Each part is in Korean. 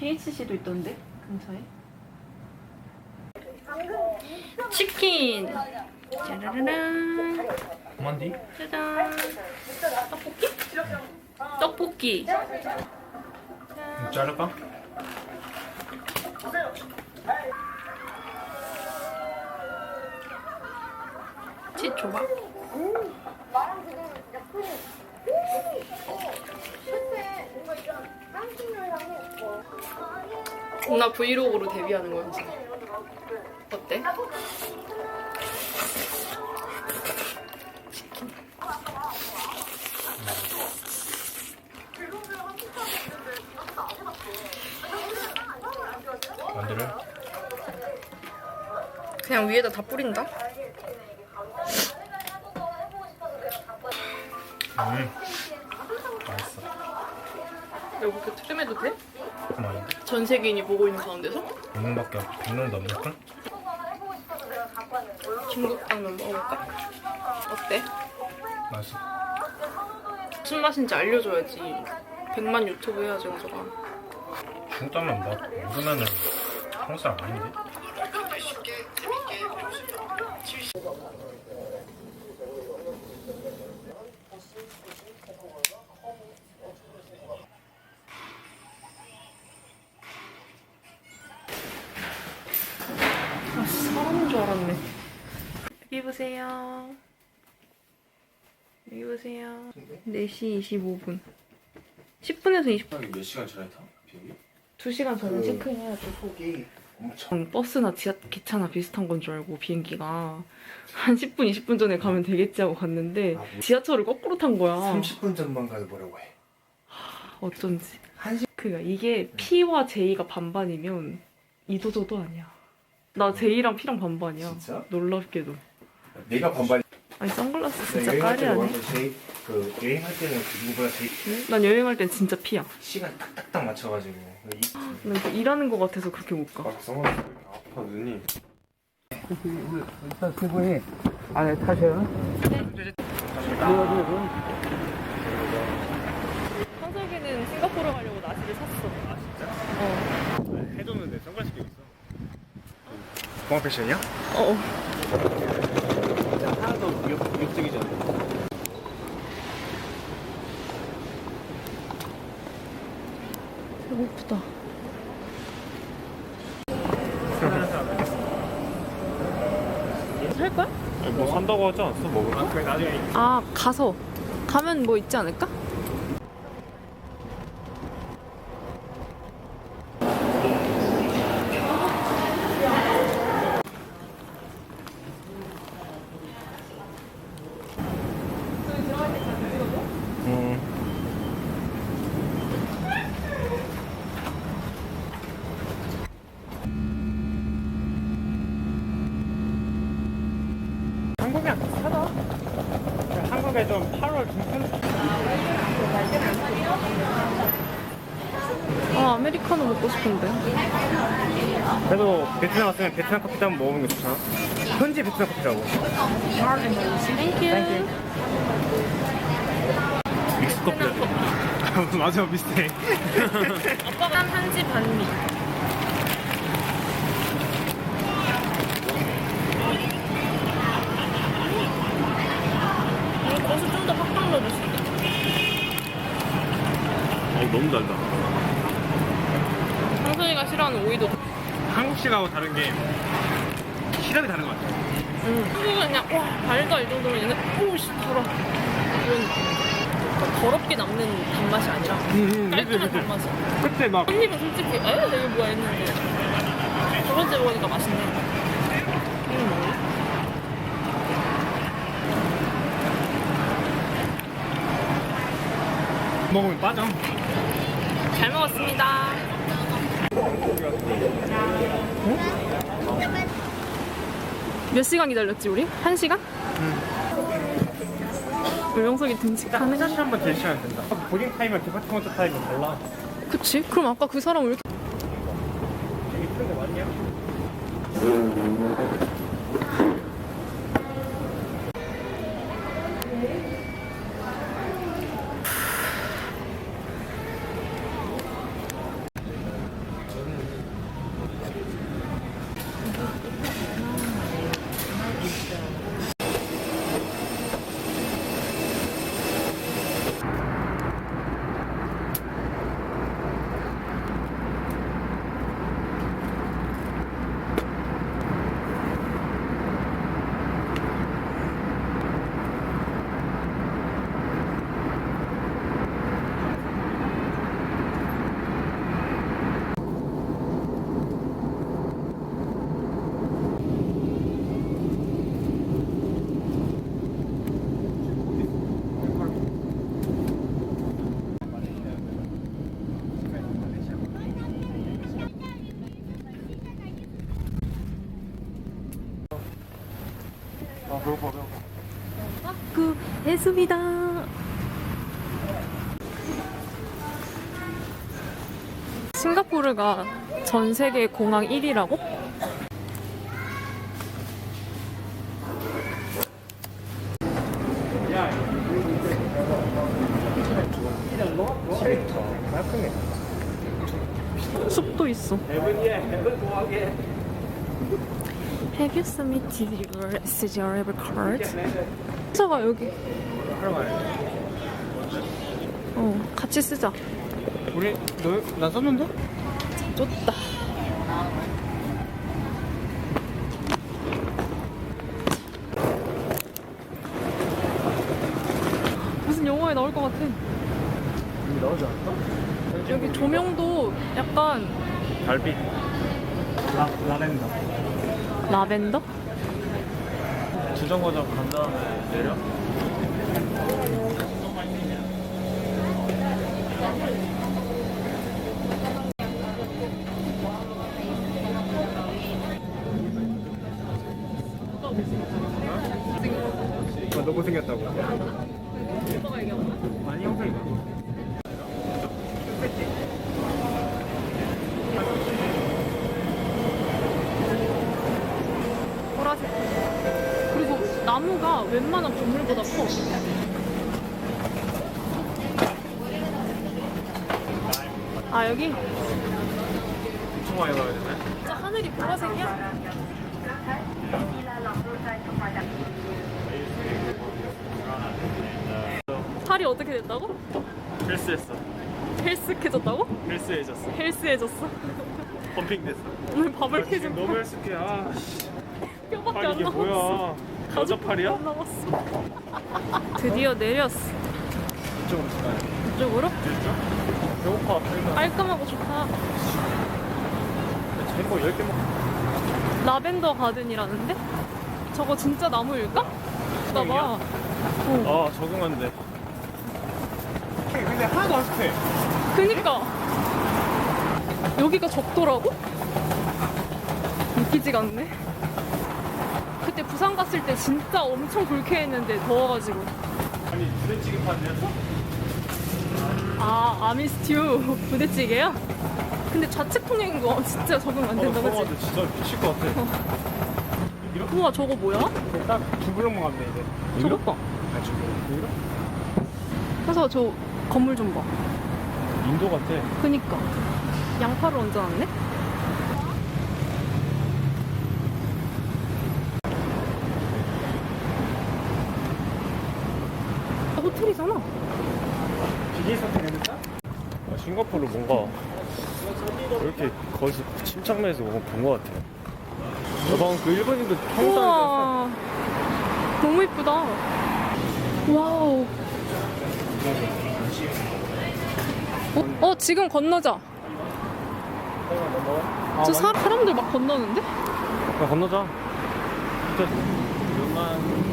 BHC도 있던데 근처에. 치킨. 짜라라란. 그만디? 짜잔. 떡볶이? 떡볶이. 자를까? 치 줘봐. 나 브이로그로 데뷔하는 거야 지금. 어때? 만두를? 그냥 위에다 다 뿌린다? 음 여기 그렇게 트림해도 돼? 그만 전 세계인이 보고 있는 가운데서? 100명밖에 100명도 없을걸? 중국 당면 먹어볼까? 어때? 맛있어 무슨 맛인지 알려줘야지. 100만 유튜브 해야지 우서가. 중국당면 뭐 모르면은 한국 사람 아닌데? 알았네. 여기 보세요. 여기 보세요. 4시 25분. 10분에서 20분. 몇 시간 전에 타? 비행기? 2시간 전에 체크인해야지. 속이 엄청 음, 버스나 지하, 기차나 비슷한 건 줄 알고 비행기가 한 10분, 20분 전에 가면 되겠지 하고 갔는데 아, 뭐. 지하철을 거꾸로 탄 거야. 30분 전만 가도 뭐라고 해 어쩐지. 한 시... 그니까 이게 P와 J가 반반이면 이도저도 아니야. 나 J랑 P랑 반반이야. 진짜? 놀랍게도. 내가 반반 아니 선글라스 진짜 여행할 까리 때는 아니? 완전 제일 그 여행할 때는 그 누구보다 제일 난 여행할 땐 진짜 P야. 시간 딱딱딱 맞춰가지고 이... 난 이렇게 일하는 거 같아서 그렇게 못 가. 막성은 아파 눈이 일단 세부에 안에 타셔요. 한석이는 싱가포르 가려고 나시를 샀어. 아 진짜? 어. 해줬는데 선글라스 끼고 있어 공항 패션이야? 어. 하나도 무역, 무역적이지 않아 배고프다. 살 거야? 아니, 뭐 산다고 하지 않았어? 먹으면? 나중에 아 가서 가면 뭐 있지 않을까? 음. 한국이랑 비슷하다. 한국에 좀 8월 중순 아 아메리카노 먹고 싶은데. 그래도 베트남 왔으면 베트남 커피도 한번 먹어보는 게 좋잖아. 현지 베트남 커피라고. 땡큐. 믹스 커피. 맞아 비슷해. 오빠가 한지 반미. 음, 거수 좀더 팍팍 넣어주시 어 너무 달다. 상선이가 싫어하는 오이도. 한국식하고 다른 게 시럽이 다른 것 같아. 음. 한국은 그냥 와 달다 이 정도면 얘는 오씨 달아. 이런 더럽게 남는 단맛이 아니라 깔끔한 단맛이야. 그때 막 한 입은 솔직히 에 이게 뭐야 했는데 두 번째 먹으니까 맛있네. 이건 뭐야? 먹으면 빠져. 잘 먹었습니다. 몇 시간 기다렸지 우리? 한 시간? 응. 영석이 등식하네. 화장실 한번 대시하면 된다. 보딩 타임이랑 디파트먼트 타임은 달라. 그치? 그럼 아까 그 사람 왜 이렇게 되게 큰데 맞냐? 배고파 배고파 그 했습니다. 싱가포르가 전 세계 공항 1위라고? 깔끔해 숲도 있어. Have you submitted your SGR card? 차가 여기. 어, 같이 쓰자. 우리 너난 썼는데? 좋다. 무슨 영화에 나올 것 같아. 여기 나오지 않았어? 여기 조명도 약간 달빛 라, 라렌다 라벤더? 주정거장 간 다음에 내려? 아, 너무 생겼다고 오빠가 얘기한 거야? 아니 형석이 보라색. 그리고 나무가 웬만한 건물보다 커. 아 여기 엄청 많이 가야 되네 진짜 하늘이 보라색이야? 팔이 어떻게 됐다고? 헬스했어 헬스해졌다고? 헬스해졌어 헬스해졌어. 펌핑됐어 오늘 밥을 캐준 너무 헬스해 아 씨. 뼈밖에 팔안 이게 남았어. 뭐야 여자 팔이야? 안 남았어. 드디어 내렸어. 이쪽으로 가야 이쪽으로? 배고파 그러니까 깔끔하고 좋다. 햄버 10개 먹 라벤더 가든이라는데? 저거 진짜 나무일까? 봐봐. 어. 아 적응한데 근데 하나도 안 습해 그니까 여기가 적도라고? 믿기지가 않네. 그때 부산 갔을 때 진짜 엄청 불쾌했는데 더워가지고. 아니 부대찌개 판이었어? 아 아미스튜 부대찌개야? 근데 좌측 통행인 거 진짜 적응 안 된다 어, 그치? 처음 진짜 미칠 것 같아 우와 저거 뭐야? 딱두 블록만 가면 돼 이제 저거 봐. 아두 블록 여기로? 그래서 저 건물 좀 봐. 인도 같아 그니까 양파를 얹어놨네? 아, 호텔이잖아. 비닐 사태 되겠다? 아, 싱가포르 뭔가 이렇게 거기서 침착맨에서 뭔가 본것 같아 저방 그 일본인도 사람들 우와 너무 이쁘다. 와우. 어, 어 지금 건너자. 아, 저 사, 사람들 막 건너는데? 야, 건너자 진짜 요만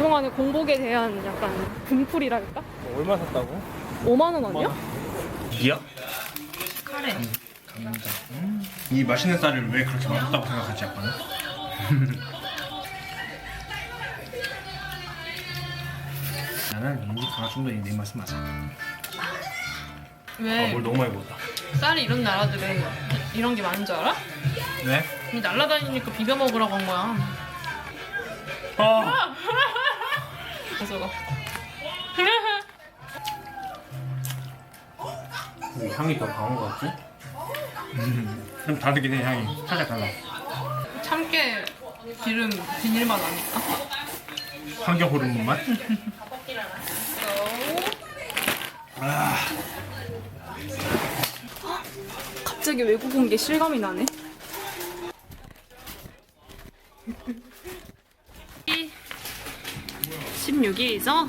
그동안의 공복에 대한 약간 분풀이랄까? 얼마 샀다고? 5만 원 아니야? 비야? 카레. 이 맛있는 쌀을 왜 그렇게 맛없다고 생각하지 약간? 나는 왠지 강화중도 내 맛은 맞아. 왜? 아, 뭘 너무 많이 먹었다. 쌀이 이런 나라들은 이런 게 많은 줄 알아? 네? 이 날라다니니까 비벼 먹으라고 한 거야. 아, 그래서 가. 이 향이 더 강한 것 같지? 음, 좀 다르긴 해 향이. 살짝 달라. 참깨 기름 비닐맛 나니까. 환경 호르몬 맛? 갑자기 외국 온 게 실감이 나네. 16일이죠?